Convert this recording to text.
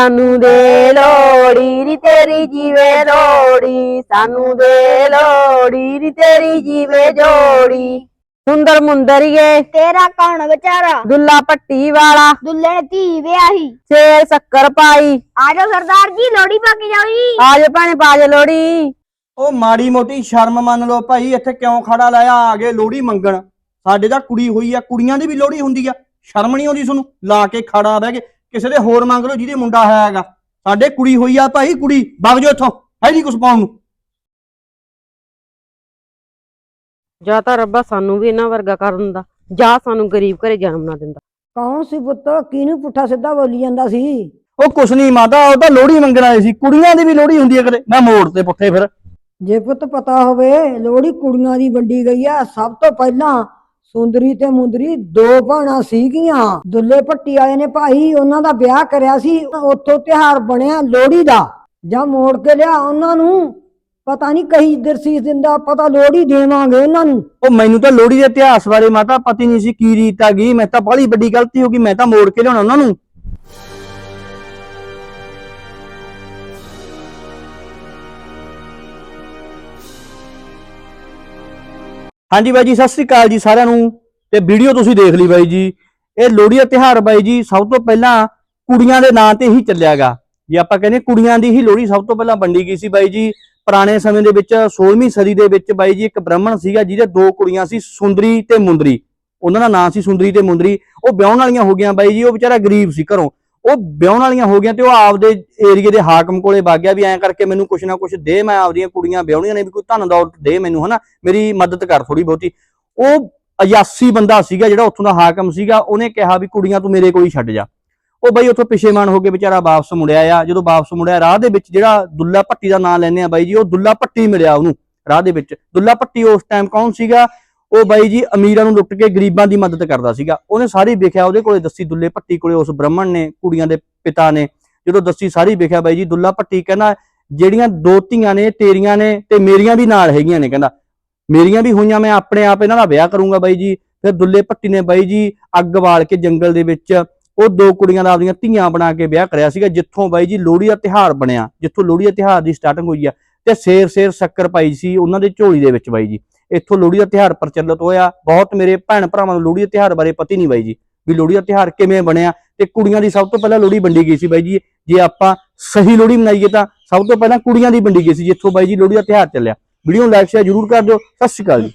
ਸਾਨੂੰ ਦੇ ਲੋੜੀ ਨੀ ਤੇਰੀ ਜੀਵੇ ਲੋੜੀ ਸਾਨੂੰ ਦੇ ਲੋੜੀ ਨੀ ਤੇਰੀ ਜੀਵੇ ਜੋੜੀ। ਸੁੰਦਰ ਮੁੰਦਰੀਏ ਤੇਰਾ ਕੌਣ ਵਿਚਾਰਾ? ਦੁੱਲਾ ਪੱਟੀ ਵਾਲਾ। ਦੁੱਲੇ ਨੇ ਧੀ ਵਿਆਹੀ। ਸ਼ੇਰ ਸ਼ੱਕਰ ਪਾਈ। ਆਜੋ ਸਰਦਾਰ ਜੀ ਲੋੜੀ ਪਾ ਕੇ ਜਾਓ ਜੀ। ਆਜੋ ਭੈਣੇ ਬਾਜ ਲੋੜੀ ਉਹ ਮਾੜੀ ਮੋਟੀ ਸ਼ਰਮ ਮੰਨ ਲਓ ਭਾਈ ਇੱਥੇ ਕਿਉਂ ਖੜਾ ਲਾਇਆ? ਆ ਗਏ ਲੋਹੜੀ ਮੰਗਣ। ਸਾਡੇ ਤਾਂ ਕੁੜੀ ਹੋਈ ਆ ਕੁੜੀਆਂ ਦੀ ਵੀ ਲੋਹੜੀ ਹੁੰਦੀ ਆ। ਸ਼ਰਮ ਨਹੀਂ ਆਉਂਦੀ ਤੁਹਾਨੂੰ? ਲਾ ਕੇ ਖੜਾ ਬਹਿ ਕੇ। ਕਿਸੇ ਦੇ ਹੋਰ ਮੰਗ ਲਓ ਜਿਹਦੇ ਮੁੰਡਾ ਹੋਇਆ ਹੈਗਾ। ਸਾਡੇ ਕੁੜੀ ਹੋਈ ਆ ਭਾਈ ਕੁੜੀ ਵਗ ਜਾਓ ਇੱਥੋਂ ਹੈ ਨਹੀਂ ਕੁਛ ਪਾਉਣ ਨੂੰ। ਜਾਂ ਤਾਂ ਰੱਬਾ ਸਾਨੂੰ ਵੀ ਇਹਨਾਂ ਵਰਗਾ ਕਰ ਦਿੰਦਾ ਜਾਂ ਸਾਨੂੰ ਗਰੀਬ ਘਰੇ ਜਨਮ ਨਾ ਦਿੰਦਾ। ਕੌਣ ਸੀ ਪੁੱਤ? ਕਿਹਨੂੰ ਪੁੱਠਾ ਸਿੱਧਾ ਬੋਲੀ ਜਾਂਦਾ ਸੀ? ਉਹ ਕੁਛ ਨਹੀਂ ਮਾਤਾ ਉਹ ਤਾਂ ਲੋਹੜੀ ਮੰਗਣ ਆਏ ਸੀ। ਕੁੜੀਆਂ ਦੀ ਵੀ ਲੋਹੜੀ ਹੁੰਦੀ ਆ ਕਦੇ। ਮੈਂ ਮੋੜ ਤੇ ਪੁੱਠੇ ਫਿਰ। ਜੇ ਪੁੱਤ ਪਤਾ ਹੋਵੇ ਲੋਹੜੀ ਕੁੜੀਆਂ ਦੀ ਵੰਡੀ ਗਈ ਆ ਸਭ ਤੋਂ ਪਹਿਲਾਂ ਸੁੰਦਰੀ ਤੇ ਮੁੰਦਰੀ ਦੋ ਭੈਣਾਂ ਸੀਗੀਆਂ। ਦੁੱਲੇ ਭੱਟੀ ਆਏ ਨੇ ਭਾਈ ਉਹਨਾਂ ਦਾ ਵਿਆਹ ਕਰਿਆ ਸੀ, ਉੱਥੋਂ ਤਿਹਾਰ ਬਣਿਆ ਲੋਹੜੀ ਦਾ। ਜਾਂ ਮੋੜ ਕੇ ਲਿਆ ਉਹਨਾਂ ਨੂੰ। ਪਤਾ ਨਹੀਂ ਕਹੀ ਦਰਸੀਸ ਦਿੰਦਾ, ਪਤਾ ਲੋਹੜੀ ਦੇਵਾਂਗੇ ਉਹਨਾਂ ਨੂੰ। ਉਹ ਮੈਨੂੰ ਤਾਂ ਲੋਹੜੀ ਦੇ ਇਤਿਹਾਸ ਬਾਰੇ ਮਾਤਾ ਪਤੀ ਨਹੀਂ ਸੀ ਕੀ ਰੀਤ ਆ ਗਈ। ਮੈਂ ਤਾਂ ਬੜੀ ਵੱਡੀ ਗਲਤੀ ਹੋ ਗਈ, ਮੈਂ ਤਾਂ ਮੋੜ ਕੇ ਲਿਆਉਣਾ ਉਹਨਾਂ ਨੂੰ। ਹਾਂਜੀ ਬਾਈ ਜੀ, ਸਤਿ ਸ੍ਰੀ ਅਕਾਲ ਜੀ ਸਾਰਿਆਂ ਨੂੰ ਤੇ ਵੀਡੀਓ ਤੁਸੀਂ ਦੇਖ ਲਈ ਬਾਈ ਜੀ। ਇਹ ਲੋਹੜੀ ਦਾ ਤਿਉਹਾਰ ਬਾਈ ਜੀ, ਸਭ ਤੋਂ ਪਹਿਲਾਂ ਕੁੜੀਆਂ ਦੇ ਨਾਂ ਤੇ ਹੀ ਚੱਲਿਆਗਾ। ਜੇ ਆਪਾਂ ਕਹਿੰਦੇ ਕੁੜੀਆਂ ਦੀ ਹੀ ਲੋਹੜੀ ਸਭ ਤੋਂ ਪਹਿਲਾਂ ਵੰਡੀ ਗਈ ਸੀ ਬਾਈ ਜੀ। ਪੁਰਾਣੇ ਸਮੇਂ ਦੇ ਵਿੱਚ 16ਵੀਂ ਸਦੀ ਦੇ ਵਿੱਚ ਬਾਈ ਜੀ ਇੱਕ ਬ੍ਰਾਹਮਣ ਸੀਗਾ, ਜਿਹਦੇ ਦੋ ਕੁੜੀਆਂ ਸੀ, ਸੁੰਦਰੀ ਤੇ ਮੁੰਦਰੀ। ਉਹਨਾਂ ਦਾ ਨਾਂ ਸੀ ਸੁੰਦਰੀ ਤੇ ਮੁੰਦਰੀ। ਉਹ ਵਿਆਹਣ ਵਾਲੀਆਂ ਹੋ ਗਈਆਂ ਬਾਈ ਜੀ, ਉਹ ਵਿਚਾਰਾ ਗਰੀਬ ਸੀ ਘਰੋਂ। ਉਹ ਵਿਆਹਣ ਵਾਲੀਆਂ ਹੋ ਗਈਆਂ ਤੇ ਉਹ ਆਪਦੇ ਏਰੀਏ ਦੇ ਹਾਕਮ ਕੋਲੇ ਵਗ ਗਿਆ ਵੀ ਐਂ ਕਰਕੇ ਮੈਨੂੰ ਕੁਛ ਨਾ ਕੁਛ ਦੇ, ਮੈਂ ਆਪਦੀਆਂ ਕੁੜੀਆਂ ਵਿਆਹਣੀਆਂ ਨੇ ਵੀ ਕੋਈ ਧਨ ਦੌਲਤ ਦੇ ਮੈਨੂੰ, ਹਨਾ? ਮੇਰੀ ਮਦਦ ਕਰ ਥੋੜੀ ਬਹੁਤੀ। ਉਹ ਅਯਾਸੀ ਬੰਦਾ ਸੀਗਾ ਜਿਹੜਾ ਉੱਥੋਂ ਦਾ ਹਾਕਮ ਸੀਗਾ, ਉਹਨੇ ਕਿਹਾ ਵੀ ਕੁੜੀਆਂ ਤੂੰ ਮੇਰੇ ਕੋਲ ਹੀ ਛੱਡ ਜਾ। ਉਹ ਬਾਈ ਉੱਥੋਂ ਪਿਛੇਮਾਨ ਹੋ ਕੇ ਵਿਚਾਰਾ ਵਾਪਸ ਮੁੜਿਆ ਆ। ਜਦੋਂ ਵਾਪਸ ਮੁੜਿਆ, ਰਾਹ ਦੇ ਵਿੱਚ ਜਿਹੜਾ ਦੁੱਲਾ ਭੱਟੀ ਦਾ ਨਾਂ ਲੈਨੇ ਆ ਬਾਈ ਜੀ, ਉਹ ਦੁੱਲਾ ਭੱਟੀ ਮਿਲਿਆ ਉਹਨੂੰ ਰਾਹ ਦੇ ਵਿੱਚ। ਦੁੱਲਾ ਭੱਟੀ ਉਸ ਟਾਈਮ ਕੌਣ ਸੀਗਾ? ਉਹ ਬਾਈ ਜੀ ਅਮੀਰਾਂ ਨੂੰ ਲੁੱਟ ਕੇ ਗਰੀਬਾਂ ਦੀ ਮਦਦ ਕਰਦਾ ਸੀਗਾ। ਉਹਨੇ ਸਾਰੀ ਵੇਖਿਆ, ਉਹਦੇ ਕੋਲੇ ਦੱਸੀ ਦੁੱਲੇ ਭੱਟੀ ਕੋਲੇ ਉਸ ਬ੍ਰਾਹਮਣ ਨੇ, ਕੁੜੀਆਂ ਦੇ ਪਿਤਾ ਨੇ। ਜਦੋਂ ਦੱਸੀ ਸਾਰੀ ਵੇਖਿਆ ਬਾਈ ਜੀ, ਦੁੱਲਾ ਭੱਟੀ ਕਹਿੰਦਾ, ਜਿਹੜੀਆਂ ਦੋ ਧੀਆਂ ਨੇ, ਤੇਰੀਆਂ ਨੇ ਤੇ ਮੇਰੀਆਂ ਵੀ ਨਾਲ ਹੈਗੀਆਂ ਨੇ। ਕਹਿੰਦਾ, ਮੇਰੀਆਂ ਵੀ ਹੋਈਆਂ, ਮੈਂ ਆਪਣੇ ਆਪ ਇਹਨਾਂ ਦਾ ਵਿਆਹ ਕਰੂੰਗਾ ਬਾਈ ਜੀ। ਫਿਰ ਦੁੱਲੇ ਭੱਟੀ ਨੇ ਬਾਈ ਜੀ ਅੱਗ ਬਾਲ ਕੇ ਜੰਗਲ ਦੇ ਵਿੱਚ ਉਹ ਦੋ ਕੁੜੀਆਂ ਦਾ ਆਪਦੀਆਂ ਧੀਆਂ ਬਣਾ ਕੇ ਵਿਆਹ ਕਰਿਆ ਸੀਗਾ, ਜਿੱਥੋਂ ਬਾਈ ਜੀ ਲੋਹੜੀ ਦਾ ਤਿਹਾਰ ਬਣਿਆ, ਜਿੱਥੋਂ ਲੋਹੜੀ ਦਾ ਤਿਹਾਰ ਦੀ ਸਟਾਰਟਿੰਗ ਹੋਈ ਆ ਤੇ ਸੇਰ ਸੇਰ ਸ਼ੱਕਰ ਪਾਈ ਸੀ ਉਹਨਾਂ ਦੇ ਝੋਲੀ ਦੇ ਵਿੱਚ ਬਾਈ ਜੀ। ਇੱਥੋਂ ਲੋਹੜੀ ਦਾ ਤਿਹਾਰ ਪ੍ਰਚਲਿਤ ਹੋਇਆ। ਬਹੁਤ ਮੇਰੇ ਭੈਣ ਭਰਾਵਾਂ ਨੂੰ ਲੋਹੜੀ ਦੇ ਤਿਹਾਰ ਬਾਰੇ ਪਤਾ ਨਹੀਂ ਬਾਈ ਜੀ, ਵੀ ਲੋਹੜੀ ਦਾ ਤਿਹਾਰ ਕਿਵੇਂ ਬਣਿਆ ਤੇ ਕੁੜੀਆਂ ਦੀ ਸਭ ਤੋਂ ਪਹਿਲਾਂ ਲੋਹੜੀ ਵੰਡੀ ਗਈ ਸੀ ਬਾਈ ਜੀ। ਜੇ ਆਪਾਂ ਸਹੀ ਲੋਹੜੀ ਮਨਾਈਏ ਤਾਂ ਸਭ ਤੋਂ ਪਹਿਲਾਂ ਕੁੜੀਆਂ ਦੀ ਵੰਡੀ ਗਈ ਸੀ, ਜਿੱਥੋਂ ਬਾਈ ਜੀ ਲੋਹੜੀ ਦਾ ਤਿਹਾਰ ਚੱਲਿਆ। ਵੀਡੀਓ ਨੂੰ ਲਾਈਕ ਸ਼ੇਅਰ ਜ਼ਰੂਰ ਕਰ ਦਿਓ। ਸਤਿ ਸ਼੍ਰੀ ਅਕਾਲ ਜੀ।